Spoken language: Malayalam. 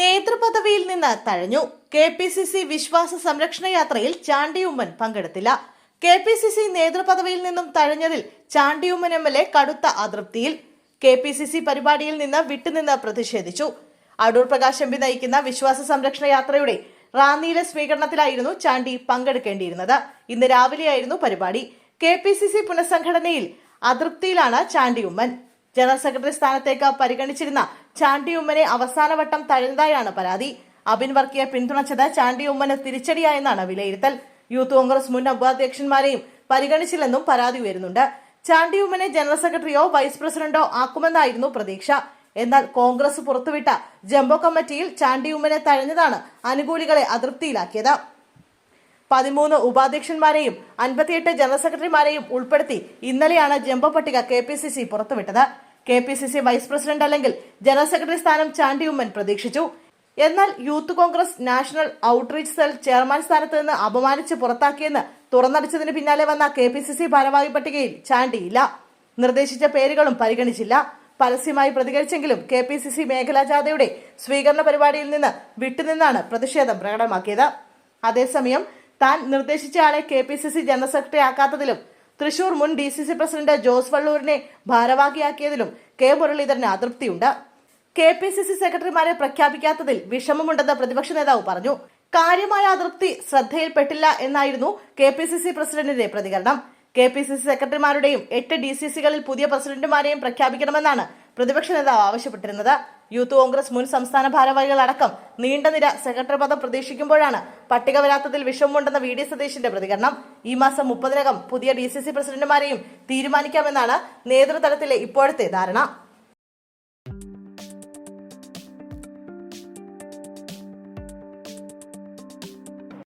നേതൃപദവിയിൽ നിന്ന് തഴഞ്ഞു. കെ പി സി സി വിശ്വാസ സംരക്ഷണ യാത്രയിൽ ചാണ്ടിയുമ്മൻ പങ്കെടുത്തില്ല. കെ പി സി സി നേതൃപദവിയിൽ നിന്നും തഴഞ്ഞതിൽ ചാണ്ടിയുമ്മൻ എം എൽ എ കടുത്ത അതൃപ്തിയിൽ കെ പി സി സി പരിപാടിയിൽ നിന്ന് വിട്ടുനിന്ന് പ്രതിഷേധിച്ചു. അടൂർ പ്രകാശ് എംപി നയിക്കുന്ന വിശ്വാസ സംരക്ഷണ യാത്രയുടെ റാന്നിയിലെ സ്വീകരണത്തിലായിരുന്നു ചാണ്ടി പങ്കെടുക്കേണ്ടിയിരുന്നത്. ഇന്ന് രാവിലെയായിരുന്നു പരിപാടി. കെ പി സി സി പുനഃസംഘടനയിൽ അതൃപ്തിയിലാണ് ചാണ്ടി ഉമ്മൻ ജനറൽ സെക്രട്ടറി സ്ഥാനത്തേക്ക് പരിഗണിച്ചിരുന്ന ചാണ്ടി ഉമ്മനെ അവസാനവട്ടം തഴുന്നതായാണ് പരാതി. അബിൻ വർക്കിയെ പിന്തുണച്ചത് ചാണ്ടി ഉമ്മന് തിരിച്ചടിയായെന്നാണ് വിലയിരുത്തൽ. യൂത്ത് കോൺഗ്രസ് മുൻ ഉപാധ്യക്ഷന്മാരെയും പരിഗണിച്ചില്ലെന്നും പരാതി ഉയരുന്നുണ്ട്. ചാണ്ടി ഉമ്മനെ ജനറൽ സെക്രട്ടറിയോ വൈസ് പ്രസിഡന്റോ ആക്കുമെന്നായിരുന്നു പ്രതീക്ഷ. എന്നാൽ കോൺഗ്രസ് പുറത്തുവിട്ട ജംബോ കമ്മിറ്റിയിൽ ചാണ്ടി ഉമ്മനെ തഴഞ്ഞതാണ് അനുകൂലികളെ അതൃപ്തിയിലാക്കിയത്. പതിമൂന്ന് ഉപാധ്യക്ഷന്മാരെയും അൻപത്തിയെട്ട് ജനറൽ സെക്രട്ടറിമാരെയും ഉൾപ്പെടുത്തി ഇന്നലെയാണ് ജംബോ പട്ടിക കെ പി സി സി പുറത്തുവിട്ടത്. K P C C vice president അല്ലെങ്കിൽ ജനറൽ സെക്രട്ടറി സ്ഥാനം ചാണ്ടി ഉമ്മൻ പ്രതീക്ഷിച്ചു. എന്നാൽ youth Congress national outreach cell chairman സ്ഥാനത്ത് നിന്ന് അപമാനിച്ച് പുറത്താക്കിയെന്ന് തുറന്നടിച്ചതിന് പിന്നാലെ വന്ന കെ പി സി സി ഭാരവാഹി പട്ടികയിൽ ചാണ്ടിയില്ല. നിർദ്ദേശിച്ച പേരുകളും പരിഗണിച്ചില്ല. പരസ്യമായി പ്രതികരിച്ചെങ്കിലും കെ പി സി സി മേഖലാ ജാഥയുടെ സ്വീകരണ പരിപാടിയിൽ നിന്ന് വിട്ടുനിന്നാണ് പ്രതിഷേധം പ്രകടമാക്കിയത്. അതേസമയം താൻ നിർദ്ദേശിച്ച ആളെ K P C C general secretary ആക്കാത്തതിലും Thrissur മുൻ D C C president Jose വള്ളൂരിനെ ഭാരവാഹിയാക്കിയതിലും കെ മുരളീധരന് അതൃപ്തിയുണ്ട്. കെ പി സി സി സെക്രട്ടറിമാരെ പ്രഖ്യാപിക്കാത്തതിൽ വിഷമമുണ്ടെന്ന് പ്രതിപക്ഷ നേതാവ് പറഞ്ഞു. കാര്യമായ അതൃപ്തി ശ്രദ്ധയിൽപ്പെട്ടില്ല എന്നായിരുന്നു കെ പി സി സി പ്രസിഡന്റിന്റെ പ്രതികരണം. കെ പി സി സി സെക്രട്ടറിമാരുടെയും എട്ട് ഡി സി സികളിൽ പുതിയ പ്രസിഡന്റുമാരെയും പ്രഖ്യാപിക്കണമെന്നാണ് പ്രതിപക്ഷ നേതാവ് ആവശ്യപ്പെട്ടിരുന്നത്. യൂത്ത് കോൺഗ്രസ് മുൻ സംസ്ഥാന ഭാരവാഹികൾ അടക്കം നീണ്ട നിര സെക്രട്ടറി പദം പ്രതീക്ഷിക്കുമ്പോഴാണ് പട്ടിക വരാത്തതിൽ വിഷമമുണ്ടെന്ന വി ഡി സതീശിന്റെ പ്രതികരണം. ഈ മാസം മുപ്പതിനകം പുതിയ ഡി സി സി പ്രസിഡന്റുമാരെയും തീരുമാനിക്കാമെന്നാണ് നേതൃതലത്തിലെ ഇപ്പോഴത്തെ ധാരണ.